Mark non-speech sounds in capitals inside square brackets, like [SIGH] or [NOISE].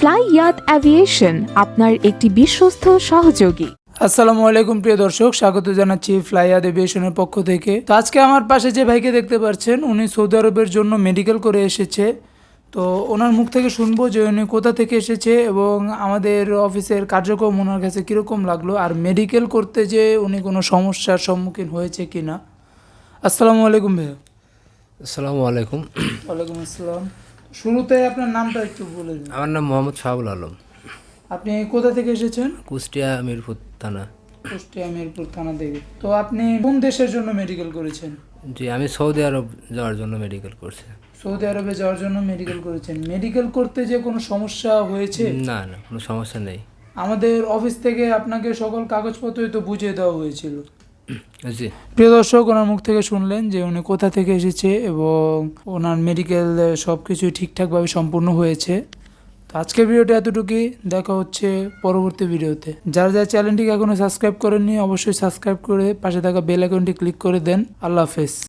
Fly ইয়াত aviation আপনার একটি বিশ্বস্ত সহযোগী। আসসালামু আলাইকুম প্রিয় দর্শক স্বাগত জানাচ্ছি ফ্লাইয়াদ এভিয়েশনের পক্ষ থেকে। তো আজকে আমার পাশে যে ভাইকে দেখতে পাচ্ছেন উনি সৌদি আরবের জন্য মেডিকেল করে এসেছে। তো ওনার মুখ থেকে শুনব যে উনি কোথা থেকে এসেছে এবং আমাদের অফিসের কার্যক্রম ওনার কাছে কীরকম লাগল আর মেডিকেল করতে যে উনি কোনো সমস্যার সম্মুখীন হয়েছে কি না আসসালামু আলাইকুম ভাইয়া। আসসালামু আলাইকুম। ওয়ালাইকুম আসসালাম। শুরুতে আপনার নামটা একটু বলে দিন। আমার নাম মোহাম্মদ শাহুল আলম। আপনি কোথা থেকে এসেছেন? কুষ্টিয়া মিরপুর থানা। কুষ্টিয়া মিরপুর থানা থেকে। তো আপনি কোন দেশের জন্য মেডিকেল করেছেন? জি আমি সৌদি আরব যাওয়ার জন্য মেডিকেল করছি। সৌদি আরবে যাওয়ার জন্য মেডিকেল করেছেন। মেডিকেল করতে যে কোনো সমস্যা হয়েছে? না না কোনো সমস্যা নেই। আমাদের অফিস থেকে আপনাকে সকল কাগজপত্রই তো বুঝিয়ে দেওয়া হয়েছিল। [CLEARS THROAT] প্রিয় দর্শক, ওনার মুখ থেকে শুনলেন যে উনি কোথা থেকে এসেছে এবং ওনার মেডিকেল সব কিছুই ঠিকঠাকভাবে সম্পূর্ণ হয়েছে। তো আজকের ভিডিওটা এতটুকুই। দেখা হচ্ছে পরবর্তী ভিডিওতে। যারা যারা চ্যানেলটিকে এখনও সাবস্ক্রাইব করেননি, অবশ্যই সাবস্ক্রাইব করে পাশে থাকা বেল আইকনটি ক্লিক করে দেন। আল্লাহ হাফেজ।